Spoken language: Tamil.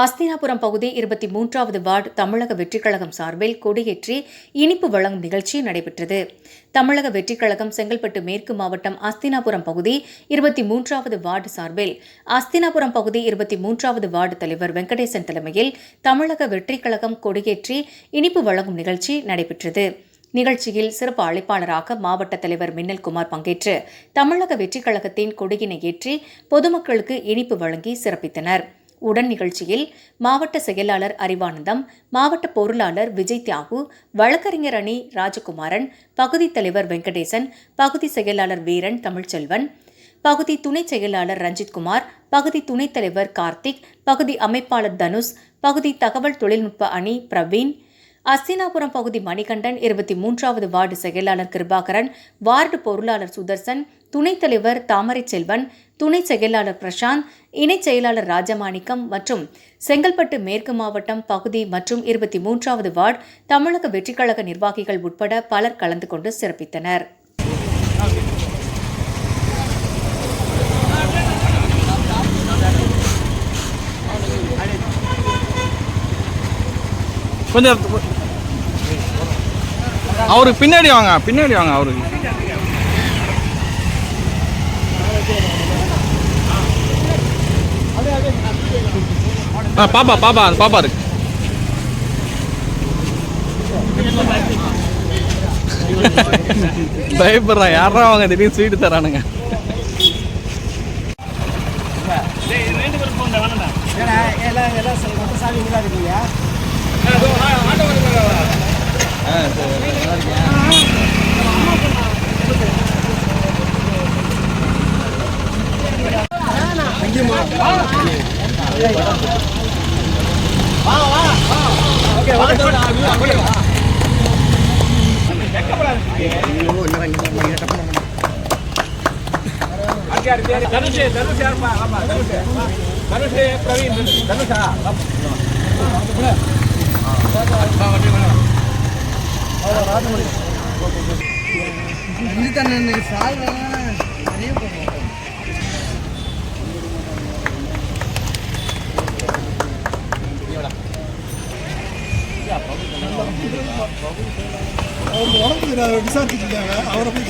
ஆஸ்தினாபுரம் பகுதி இருபத்தி மூன்றாவது வார்டு தமிழக வெற்றிக்கழகம் சார்பில் கொடியேற்றி இனிப்பு வழங்கும் நிகழ்ச்சி நடைபெற்றது. தமிழக வெற்றிக்கழகம் செங்கல்பட்டு மேற்கு மாவட்டம் ஆஸ்தினாபுரம் பகுதி இருபத்தி மூன்றாவது வார்டு சார்பில் ஆஸ்தினாபுரம் பகுதி இருபத்தி மூன்றாவது வார்டு தலைவர் வெங்கடேசன் தலைமையில் தமிழக வெற்றிக்கழகம் கொடியேற்றி இனிப்பு வழங்கும் நிகழ்ச்சி நடைபெற்றது. நிகழ்ச்சியில் சிறப்பு அழைப்பாளராக மாவட்ட தலைவர் மின்னல்குமார் பங்கேற்று தமிழக வெற்றிக்கழகத்தின் கொடியினை ஏற்றி பொதுமக்களுக்கு இனிப்பு வழங்கி சிறப்பித்தனர். உடன் நிகழ்ச்சியில் மாவட்ட செயலாளர் அறிவானந்தம் மாவட்ட பொருளாளர் விஜய் தியாகு வழக்கறிஞர் அணி ராஜகுமாரன் பகுதி தலைவர் வெங்கடேசன் பகுதி செயலாளர் வீரன் தமிழ்ச்செல்வன் பகுதி துணைச் செயலாளர் ரஞ்சித்குமார் பகுதி துணைத் தலைவர் கார்த்திக் பகுதி அமைப்பாளர் தனுஷ் பகுதி தகவல் தொழில்நுட்ப அணி பிரவீன் அஸ்தினாபுரம் பகுதி மணிகண்டன் இருபத்தி மூன்றாவது வார்டு செயலாளர் கிருபாகரன் வார்டு பொருளாளர் சுதர்சன் துணைத் தலைவர் தாமரை செல்வன் துணை செயலாளர் பிரசாந்த் இணைச் செயலாளர் ராஜமாணிக்கம் மற்றும் செங்கல்பட்டு மேற்கு மாவட்டம் பகுதி மற்றும் இருபத்தி மூன்றாவது வார்டு தமிழக வெற்றிக்கழக நிர்வாகிகள் உட்பட பலர் கலந்து கொண்டு சிறப்பித்தனர். கொஞ்சம் அவருக்கு பின்னாடி வாங்க பின்னாடி வாங்க அவருக்கு ஆ பாப்பா பாப்பா அது பாப்பா இருக்கு. பயப்படுறான் யாரா அவங்க திடீர்னு ஸ்வீட் தரானுங்க? தனுஷ் தனுஷ் யாருப்பா ஆமா தனுஷ் தனுஷ் பிரவீன் தனுஷா இது தன்னை சாய் நிறைய போகும். விசாரிச்சுட்டு இருந்தாங்க அவரை போய்